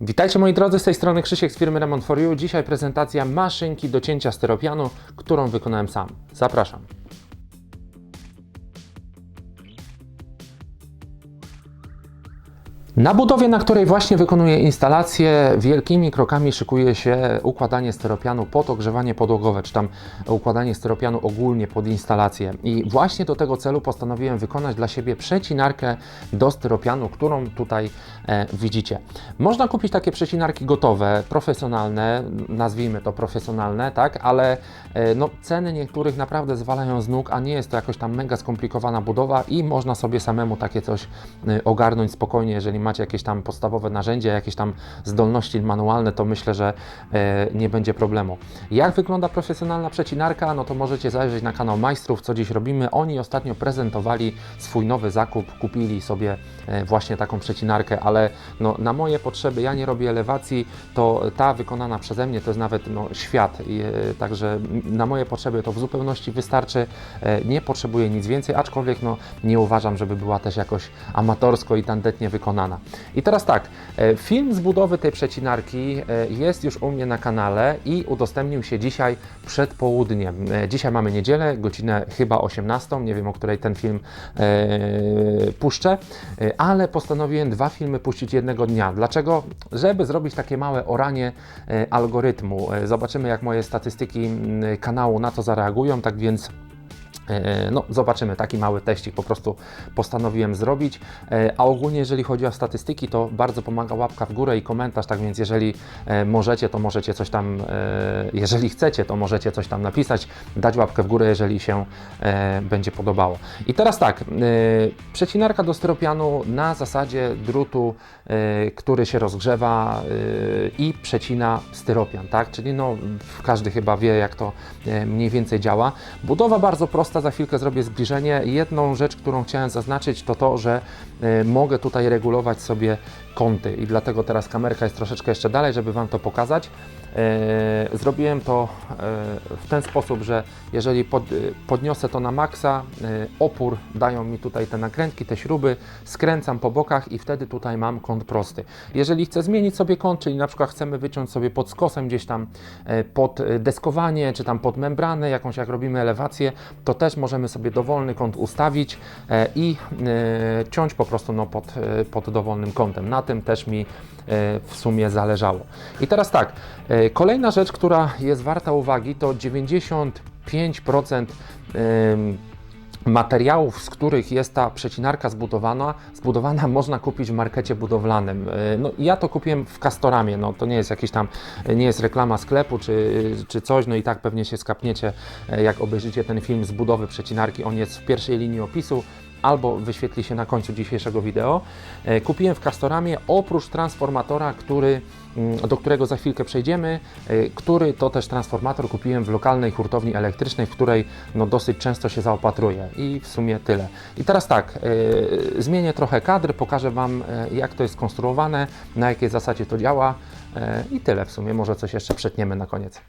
Witajcie moi drodzy, z tej strony Krzysiek z firmy Remont for You. Dzisiaj prezentacja maszynki do cięcia styropianu, którą wykonałem sam. Zapraszam. Na budowie, na której właśnie wykonuję instalację, wielkimi krokami szykuje się układanie styropianu pod ogrzewanie podłogowe, czy tam układanie styropianu ogólnie pod instalację. I właśnie do tego celu postanowiłem wykonać dla siebie przecinarkę do styropianu, którą tutaj e, widzicie. Można kupić takie przecinarki gotowe, profesjonalne, nazwijmy to profesjonalne, tak, ale e, no, ceny niektórych naprawdę zwalają z nóg, a nie jest to jakoś tam mega skomplikowana budowa i można sobie samemu takie coś e, ogarnąć spokojnie, jeżeli macie jakieś tam podstawowe narzędzia, jakieś tam zdolności manualne, to myślę, że e, nie będzie problemu. Jak wygląda profesjonalna przecinarka? No to możecie zajrzeć na kanał Majstrów, co dziś robimy. Oni ostatnio prezentowali swój nowy zakup, kupili sobie e, właśnie taką przecinarkę, ale no, na moje potrzeby, ja nie robię elewacji, to ta wykonana przeze mnie to jest nawet no, świat, e, także na moje potrzeby to w zupełności wystarczy, nie potrzebuję nic więcej, aczkolwiek no, nie uważam, żeby była też jakoś amatorsko i tandetnie wykonana. I teraz tak, e, film z budowy tej przecinarki e, jest już u mnie na kanale i udostępnił się dzisiaj przed południem. E, Dzisiaj mamy niedzielę, godzinę chyba 18, nie wiem o której ten film puszczę, ale postanowiłem dwa filmy puścić jednego dnia. Dlaczego? Żeby zrobić takie małe oranie algorytmu. Zobaczymy jak moje statystyki kanału na to zareagują, tak więc No, zobaczymy, taki mały teścik po prostu postanowiłem zrobić. E, A ogólnie, jeżeli chodzi o statystyki, to bardzo pomaga łapka w górę i komentarz, tak więc jeżeli e, możecie, to możecie coś tam, e, jeżeli chcecie, to możecie coś tam napisać, dać łapkę w górę, jeżeli się e, będzie podobało. I teraz tak, e, przecinarka do styropianu na zasadzie drutu, e, który się rozgrzewa e, i przecina styropian, tak? Czyli no, każdy chyba wie, jak to e, mniej więcej działa. Budowa bardzo prosta, za chwilkę zrobię zbliżenie. Jedną rzecz, którą chciałem zaznaczyć, to to, że e, mogę tutaj regulować sobie kąty i dlatego teraz kamerka jest troszeczkę jeszcze dalej, żeby Wam to pokazać. E, Zrobiłem to e, w ten sposób, że jeżeli pod, podniosę to na maksa, opór dają mi tutaj te nakrętki, te śruby, skręcam po bokach i wtedy tutaj mam kąt prosty. Jeżeli chcę zmienić sobie kąt, czyli na przykład chcemy wyciąć sobie pod skosem gdzieś tam pod deskowanie, czy tam pod membranę, jakąś jak robimy elewację, to też możemy sobie dowolny kąt ustawić e, i e, ciąć po prostu no, pod, e, pod dowolnym kątem. Na tym też mi w sumie zależało. I teraz tak, kolejna rzecz, która jest warta uwagi, to 95% em, materiałów, z których jest ta przecinarka zbudowana, zbudowana można kupić w markecie budowlanym. E, No, ja to kupiłem w Castoramie, no, to nie jest jakiś tam, nie jest reklama sklepu czy, czy coś, no i tak pewnie się skapniecie, e, jak obejrzycie ten film z budowy przecinarki, on jest w pierwszej linii opisu, albo wyświetli się na końcu dzisiejszego wideo. E, Kupiłem w Castoramie oprócz transformatora, który, do którego za chwilkę przejdziemy, e, który to też transformator kupiłem w lokalnej hurtowni elektrycznej, w której no, dosyć często się zaopatruję i w sumie tyle. I teraz tak, e, zmienię trochę kadr, pokażę Wam e, jak to jest skonstruowane, na jakiej zasadzie to działa i tyle w sumie, może coś jeszcze przetniemy na koniec.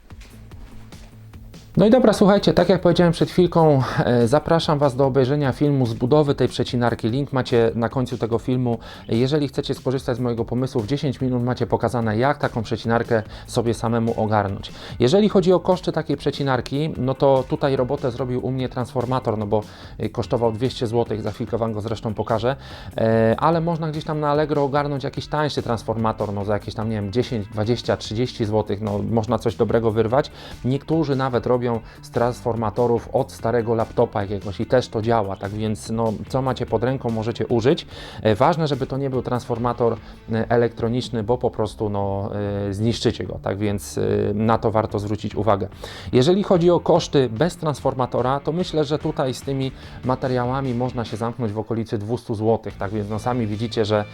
No i dobra, słuchajcie, tak jak powiedziałem przed chwilką, e, zapraszam Was do obejrzenia filmu z budowy tej przecinarki. Link macie na końcu tego filmu. Jeżeli chcecie skorzystać z mojego pomysłu, w 10 minut macie pokazane, jak taką przecinarkę sobie samemu ogarnąć. Jeżeli chodzi o koszty takiej przecinarki, no to tutaj robotę zrobił u mnie transformator, no bo e, kosztował 200 zł, za chwilkę Wam go zresztą pokażę, E, ale można gdzieś tam na Allegro ogarnąć jakiś tańszy transformator, no za jakieś tam, nie wiem, 10, 20, 30 zł, no można coś dobrego wyrwać. Niektórzy nawet robią z transformatorów od starego laptopa jakiegoś i też to działa, tak więc no, co macie pod ręką możecie użyć. E, Ważne, żeby to nie był transformator e, elektroniczny, bo po prostu no, e, zniszczycie go, tak więc na to warto zwrócić uwagę. Jeżeli chodzi o koszty bez transformatora, to myślę, że tutaj z tymi materiałami można się zamknąć w okolicy 200 zł, tak więc no, sami widzicie, że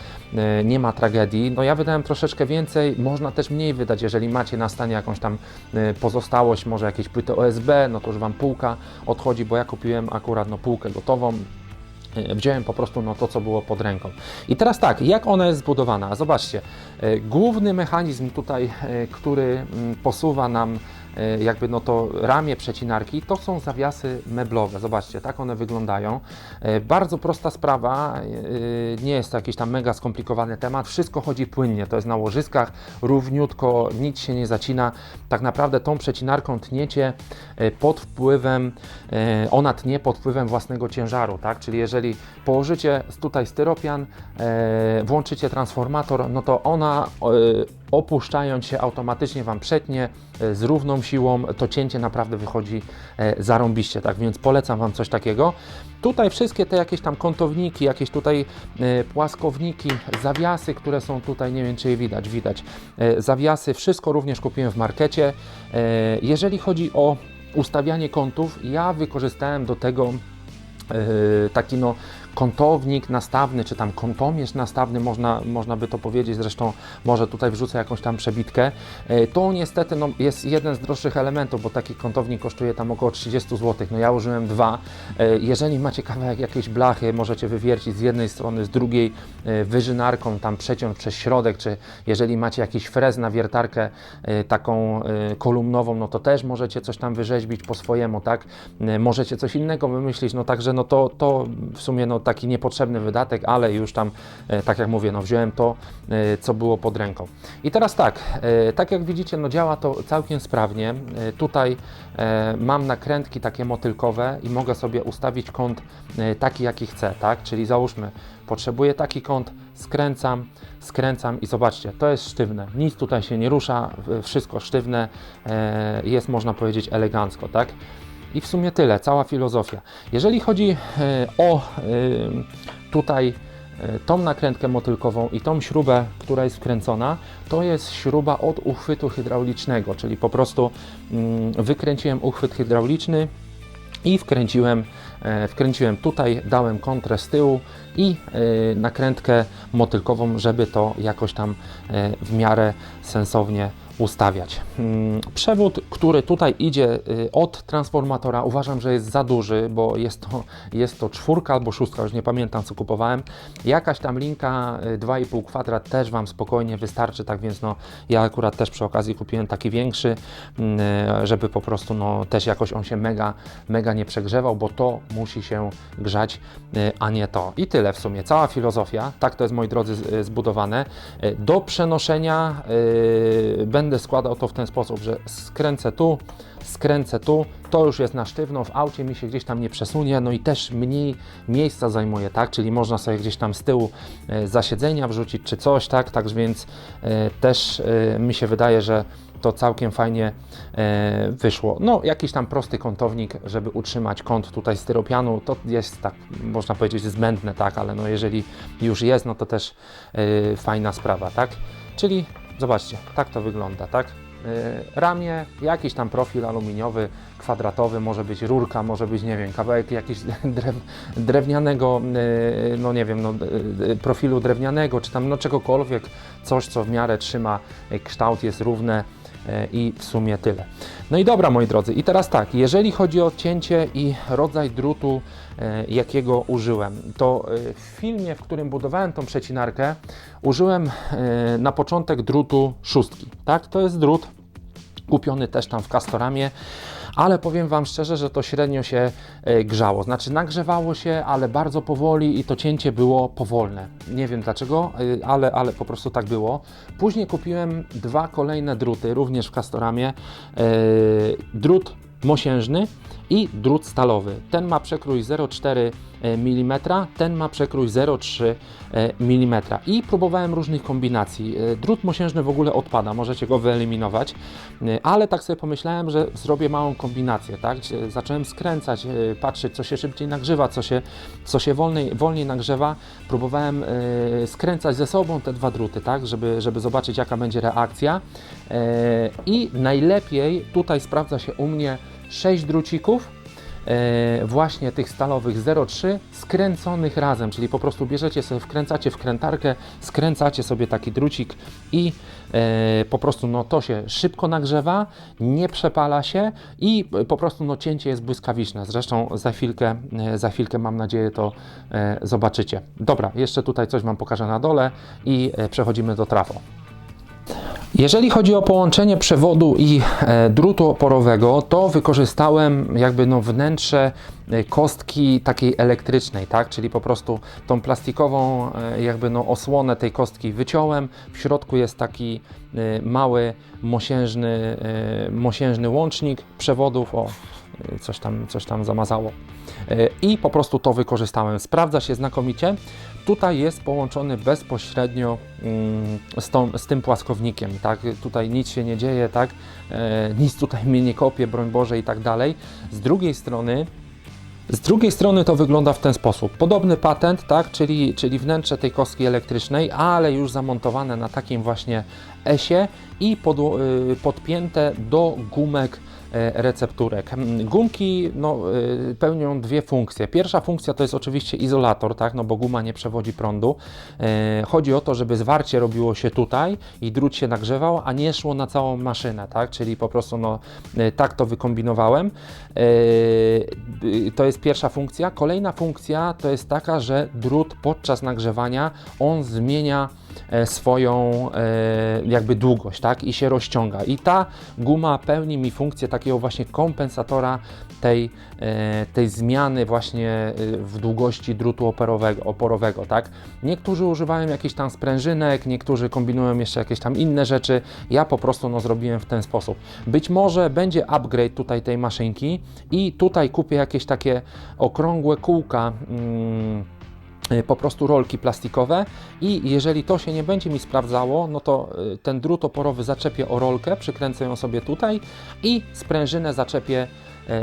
nie ma tragedii. No ja wydałem troszeczkę więcej, można też mniej wydać, jeżeli macie na stanie jakąś tam pozostałość, może jakieś płyty OSB, no to już Wam półka odchodzi, bo ja kupiłem akurat no, półkę gotową, E, Wziąłem po prostu no, to, co było pod ręką. I teraz tak, jak ona jest zbudowana? Zobaczcie, e, główny mechanizm tutaj, e, który mm, posuwa nam jakby no to ramię przecinarki, to są zawiasy meblowe. Zobaczcie, tak one wyglądają. E, Bardzo prosta sprawa, e, nie jest to jakiś tam mega skomplikowany temat, wszystko chodzi płynnie, to jest na łożyskach, równiutko, nic się nie zacina. Tak naprawdę tą przecinarką tniecie e, pod wpływem, e, ona tnie pod wpływem własnego ciężaru, tak? Czyli jeżeli położycie tutaj styropian, e, włączycie transformator, no to ona e, opuszczając się automatycznie Wam przetnie e, z równą siłą, to cięcie naprawdę wychodzi e, zarąbiście, tak więc polecam Wam coś takiego. Tutaj wszystkie te jakieś tam kątowniki, jakieś tutaj e, płaskowniki, zawiasy, które są tutaj, nie wiem czy je widać, widać, zawiasy, wszystko również kupiłem w markecie. Jeżeli chodzi o ustawianie kątów, ja wykorzystałem do tego taki no kątownik nastawny, czy tam kątomierz nastawny, można, można by to powiedzieć, zresztą może tutaj wrzucę jakąś tam przebitkę. E, To niestety no, jest jeden z droższych elementów, bo taki kątownik kosztuje tam około 30 zł. No ja użyłem dwa. E, Jeżeli macie kawałek jakiejś blachy, możecie wywiercić z jednej strony, z drugiej e, wyżynarką, tam przeciąć przez środek, czy jeżeli macie jakiś frez na wiertarkę taką kolumnową, no to też możecie coś tam wyrzeźbić po swojemu, tak? Możecie coś innego wymyślić, no także no to, to w sumie no taki niepotrzebny wydatek, ale już tam, e, tak jak mówię, no wziąłem to, e, co było pod ręką. I teraz tak, e, tak jak widzicie, no działa to całkiem sprawnie. Tutaj mam nakrętki takie motylkowe i mogę sobie ustawić kąt taki, jaki chcę, tak? Czyli załóżmy, potrzebuję taki kąt, skręcam, skręcam i zobaczcie, to jest sztywne, nic tutaj się nie rusza, wszystko sztywne, jest można powiedzieć elegancko, tak? I w sumie tyle, cała filozofia. Jeżeli chodzi e, o e, tutaj e, tą nakrętkę motylkową i tą śrubę, która jest wkręcona, to jest śruba od uchwytu hydraulicznego, czyli po prostu mm, wykręciłem uchwyt hydrauliczny i wkręciłem, wkręciłem tutaj, dałem kontrę z tyłu i nakrętkę motylkową, żeby to jakoś tam w miarę sensownie ustawiać. Mm, Przewód, który tutaj idzie y, od transformatora, uważam, że jest za duży, bo jest to, jest to czwórka albo szóstka, już nie pamiętam co kupowałem. Jakaś tam linka y, 2,5 kwadrat też Wam spokojnie wystarczy, tak więc no, ja akurat też przy okazji kupiłem taki większy, mm, y, żeby po prostu no, też jakoś on się mega, mega nie przegrzewał, bo to musi się grzać, y, a nie to. I tyle w sumie, cała filozofia, tak to jest moi drodzy y, zbudowane. Y, Do przenoszenia y, będę składał to w ten sposób, że skręcę tu, skręcę tu, to już jest na sztywno, w aucie mi się gdzieś tam nie przesunie, no i też mniej miejsca zajmuje, tak, czyli można sobie gdzieś tam z tyłu e, zasiedzenia wrzucić czy coś, tak, tak więc e, też e, mi się wydaje, że to całkiem fajnie wyszło. No, jakiś tam prosty kątownik, żeby utrzymać kąt tutaj styropianu, to jest tak, można powiedzieć, zbędne, tak, ale no jeżeli już jest, no to też fajna sprawa, tak? Czyli zobaczcie, tak to wygląda, tak? E, Ramię, jakiś tam profil aluminiowy, kwadratowy, może być rurka, może być, nie wiem, kawałek jakiś drew, drewnianego, e, no nie wiem, no, e, profilu drewnianego, czy tam no czegokolwiek, coś, co w miarę trzyma kształt, jest równe i w sumie tyle. No i dobra, moi drodzy, i teraz tak, jeżeli chodzi o cięcie i rodzaj drutu, e, jakiego użyłem, to e, w filmie, w którym budowałem tą przecinarkę, użyłem e, na początek drutu szóstki, tak, to jest drut kupiony też tam w Castoramie, ale powiem Wam szczerze, że to średnio się e, grzało. Znaczy nagrzewało się, ale bardzo powoli i to cięcie było powolne. Nie wiem dlaczego, e, ale, ale po prostu tak było. Później kupiłem dwa kolejne druty, również w Castoramie. Drut mosiężny i drut stalowy. Ten ma przekrój 0,4 mm, ten ma przekrój 0,3 mm. I próbowałem różnych kombinacji. E, Drut mosiężny w ogóle odpada, możecie go wyeliminować, E, ale tak sobie pomyślałem, że zrobię małą kombinację, tak? Zacząłem skręcać, e, patrzeć, co się szybciej nagrzewa, co się, co się wolniej, wolniej nagrzewa. Próbowałem e, skręcać ze sobą te dwa druty, tak? Żeby, żeby zobaczyć, jaka będzie reakcja. E, I najlepiej tutaj sprawdza się u mnie 6 drucików, e, właśnie tych stalowych 0,3 skręconych razem, czyli po prostu bierzecie sobie, wkręcacie wkrętarkę, skręcacie sobie taki drucik i e, po prostu no, to się szybko nagrzewa, nie przepala się i po prostu no, cięcie jest błyskawiczne. Zresztą za chwilkę, e, za chwilkę mam nadzieję to e, zobaczycie. Dobra, jeszcze tutaj coś Wam pokażę na dole i e, przechodzimy do trafo. Jeżeli chodzi o połączenie przewodu i e, drutu oporowego, to wykorzystałem jakby no wnętrze e, kostki takiej elektrycznej, tak? Czyli po prostu tą plastikową e, jakby no osłonę tej kostki wyciąłem. W środku jest taki mały mosiężny, mosiężny łącznik przewodów. O, coś tam, coś tam zamazało. E, I po prostu to wykorzystałem. Sprawdza się znakomicie. Tutaj jest połączony bezpośrednio mm, z, tą, z tym płaskownikiem, tak? Tutaj nic się nie dzieje, tak? E, nic tutaj mnie nie kopie, broń Boże i tak dalej. Z drugiej strony z drugiej strony to wygląda w ten sposób. Podobny patent, tak, czyli, czyli wnętrze tej kostki elektrycznej, ale już zamontowane na takim właśnie esie i pod, y, podpięte do gumek recepturek. Mm, Gumki no, y, pełnią dwie funkcje. Pierwsza funkcja to jest oczywiście izolator, tak, no bo guma nie przewodzi prądu. E, Chodzi o to, żeby zwarcie robiło się tutaj i drut się nagrzewał, a nie szło na całą maszynę, tak, czyli po prostu no, e, tak to wykombinowałem. E, To jest pierwsza funkcja. Kolejna funkcja to jest taka, że drut podczas nagrzewania on zmienia e, swoją e, jakby długość, tak? I się rozciąga. I ta guma pełni mi funkcję takiego właśnie kompensatora tej, e, tej zmiany właśnie e, w długości drutu oporowego, oporowego, tak? Niektórzy używają jakichś tam sprężynek, niektórzy kombinują jeszcze jakieś tam inne rzeczy. Ja po prostu no, zrobiłem w ten sposób. Być może będzie upgrade tutaj tej maszynki i tutaj kupię jakieś takie okrągłe kółka. Mm, po prostu rolki plastikowe i jeżeli to się nie będzie mi sprawdzało, no to y, ten drut oporowy zaczepię o rolkę, przykręcę ją sobie tutaj i sprężynę zaczepię,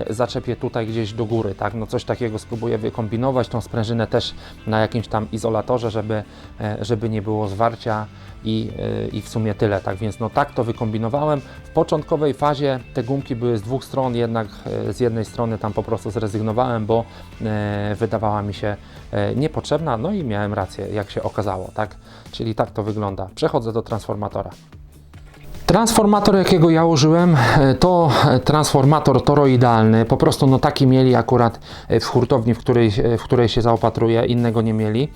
zaczepię tutaj gdzieś do góry, tak? No coś takiego spróbuję wykombinować, tą sprężynę też na jakimś tam izolatorze, żeby, e, żeby nie było zwarcia i, e, i w sumie tyle, tak więc no tak to wykombinowałem. W początkowej fazie te gumki były z dwóch stron, jednak e, z jednej strony tam po prostu zrezygnowałem, bo e, wydawała mi się e, niepotrzebna, no i miałem rację, jak się okazało, tak? Czyli tak to wygląda. Przechodzę do transformatora. Transformator, jakiego ja użyłem, e, to e, transformator toroidalny. Po prostu no taki mieli akurat e, w hurtowni, w której, w której się zaopatruję, innego nie mieli.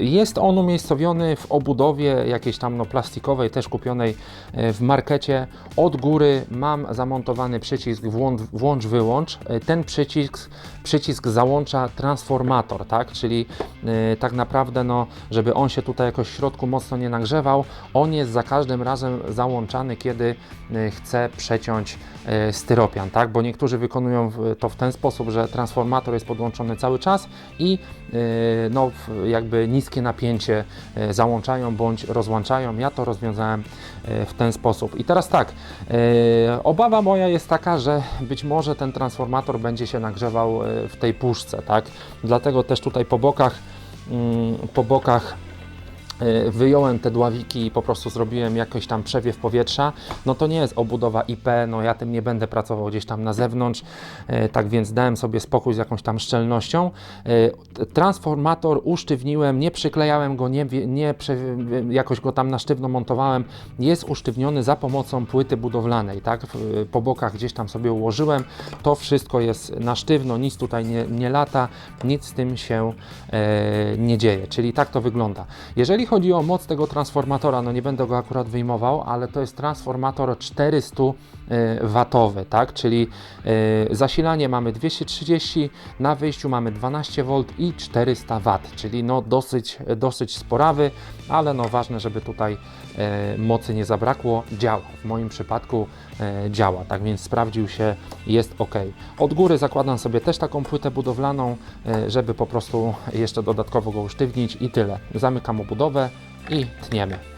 Jest on umiejscowiony w obudowie jakiejś tam no, plastikowej, też kupionej w markecie. Od góry mam zamontowany przycisk włącz, włącz wyłącz. E, Ten przycisk, przycisk załącza transformator, tak? Czyli tak naprawdę, no, żeby on się tutaj jakoś w środku mocno nie nagrzewał, on jest za każdym razem załączany, kiedy e, chce przeciąć e, styropian, tak? Bo niektórzy wykonują to w ten sposób, że transformator jest podłączony cały czas i e, no, jakby niskie napięcie załączają bądź rozłączają. Ja to rozwiązałem w ten sposób. I teraz tak, obawa moja jest taka, że być może ten transformator będzie się nagrzewał w tej puszce, tak? Dlatego też tutaj po bokach, mm, po bokach wyjąłem te dławiki i po prostu zrobiłem jakoś tam przewiew powietrza, no to nie jest obudowa IP, no ja tym nie będę pracował gdzieś tam na zewnątrz, e, tak więc dałem sobie spokój z jakąś tam szczelnością. T- Transformator usztywniłem, nie przyklejałem go, nie, nie jakoś go tam na sztywno montowałem, jest usztywniony za pomocą płyty budowlanej, tak, po bokach gdzieś tam sobie ułożyłem, to wszystko jest na sztywno, nic tutaj nie, nie lata, nic z tym się e, nie dzieje, czyli tak to wygląda. Jeżeli chodzi o moc tego transformatora, no nie będę go akurat wyjmował, ale to jest transformator 400 e, watowy, tak? Czyli e, zasilanie mamy 230, na wyjściu mamy 12 V i 400 W, czyli no dosyć, dosyć sporawy, ale no ważne, żeby tutaj e, mocy nie zabrakło. Działa, w moim przypadku działa, tak więc sprawdził się, jest ok. Od góry zakładam sobie też taką płytę budowlaną, żeby po prostu jeszcze dodatkowo go usztywnić i tyle. Zamykam obudowę i tniemy.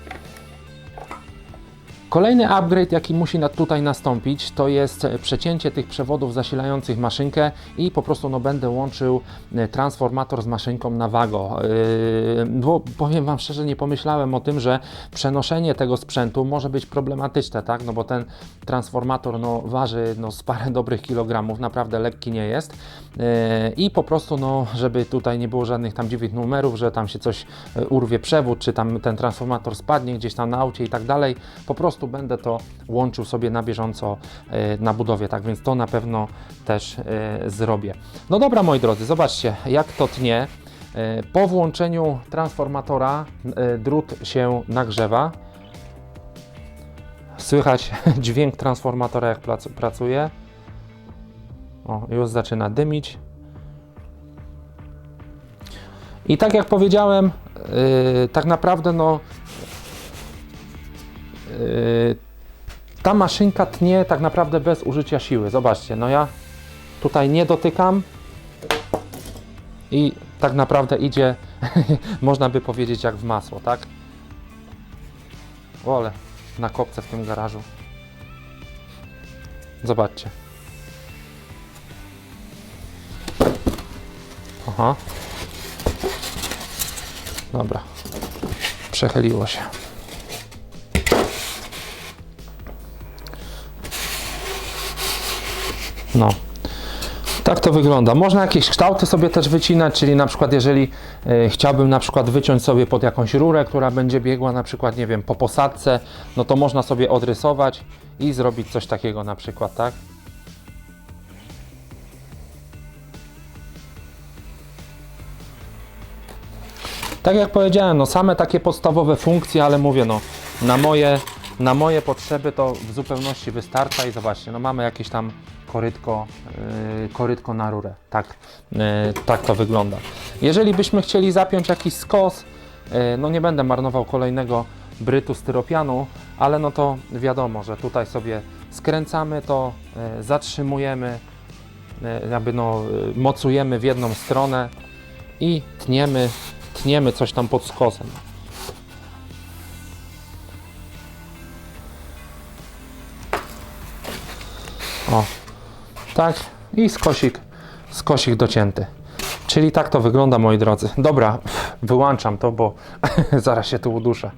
Kolejny upgrade, jaki musi tutaj nastąpić, to jest e, przecięcie tych przewodów zasilających maszynkę i po prostu no, będę łączył e, transformator z maszynką na wago. Yy, bo powiem Wam szczerze, nie pomyślałem o tym, że przenoszenie tego sprzętu może być problematyczne, tak? No bo ten transformator no, waży no, z parę dobrych kilogramów, naprawdę lekki nie jest. Yy, I po prostu, no, żeby tutaj nie było żadnych tam dziwnych numerów, że tam się coś urwie przewód, czy tam ten transformator spadnie gdzieś tam na aucie i tak dalej, po prostu będę to łączył sobie na bieżąco e, na budowie, tak więc to na pewno też e, zrobię. No dobra, moi drodzy, zobaczcie, jak to tnie. E, Po włączeniu transformatora drut się nagrzewa. Słychać dźwięk transformatora, jak prac- pracuje. O, już zaczyna dymić. I tak jak powiedziałem, tak naprawdę no ta maszynka tnie tak naprawdę bez użycia siły. Zobaczcie, no ja tutaj nie dotykam i tak naprawdę idzie, można by powiedzieć, jak w masło, tak? Ole, na kopce w tym garażu. Zobaczcie. Aha. Dobra. Przechyliło się. No. Tak to wygląda. Można jakieś kształty sobie też wycinać, czyli na przykład jeżeli e, chciałbym na przykład wyciąć sobie pod jakąś rurę, która będzie biegła na przykład, nie wiem, po posadce, no to można sobie odrysować i zrobić coś takiego na przykład, tak? Tak jak powiedziałem, no same takie podstawowe funkcje, ale mówię, no na moje, na moje potrzeby to w zupełności wystarcza i zobaczcie, no mamy jakieś tam korytko, yy, korytko na rurę, tak, yy, tak to wygląda. Jeżeli byśmy chcieli zapiąć jakiś skos, yy, no nie będę marnował kolejnego brytu styropianu, ale no to wiadomo, że tutaj sobie skręcamy to, zatrzymujemy, jakby no, mocujemy w jedną stronę i tniemy, tniemy coś tam pod skosem. Tak i skosik, skosik docięty. Czyli tak to wygląda, moi drodzy. Dobra, wyłączam to, bo zaraz się tu uduszę.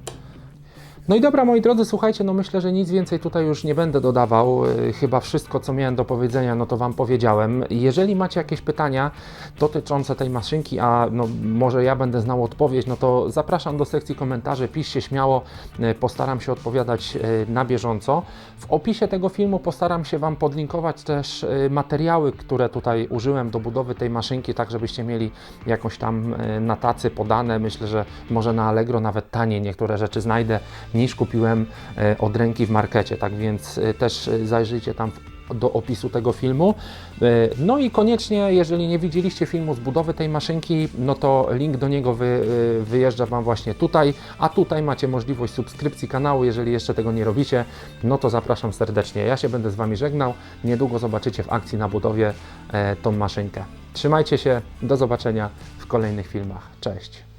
No i dobra, moi drodzy, słuchajcie, no myślę, że nic więcej tutaj już nie będę dodawał. Yy, Chyba wszystko, co miałem do powiedzenia, no to Wam powiedziałem. Jeżeli macie jakieś pytania dotyczące tej maszynki, a no może ja będę znał odpowiedź, no to zapraszam do sekcji komentarzy, piszcie śmiało, yy, postaram się odpowiadać yy, na bieżąco. W opisie tego filmu postaram się Wam podlinkować też materiały, które tutaj użyłem do budowy tej maszynki, tak żebyście mieli jakąś tam na tacy podane. Myślę, że może na Allegro nawet taniej niektóre rzeczy znajdę niż kupiłem e, od ręki w markecie. Tak więc e, też e, zajrzyjcie tam do opisu tego filmu. No i koniecznie, jeżeli nie widzieliście filmu z budowy tej maszynki, no to link do niego wy, wyjeżdża Wam właśnie tutaj, a tutaj macie możliwość subskrypcji kanału, jeżeli jeszcze tego nie robicie, no to zapraszam serdecznie. Ja się będę z Wami żegnał, niedługo zobaczycie w akcji na budowie tą maszynkę. Trzymajcie się, do zobaczenia w kolejnych filmach. Cześć.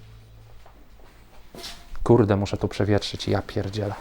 Kurde, muszę tu przewietrzyć, ja pierdzielę.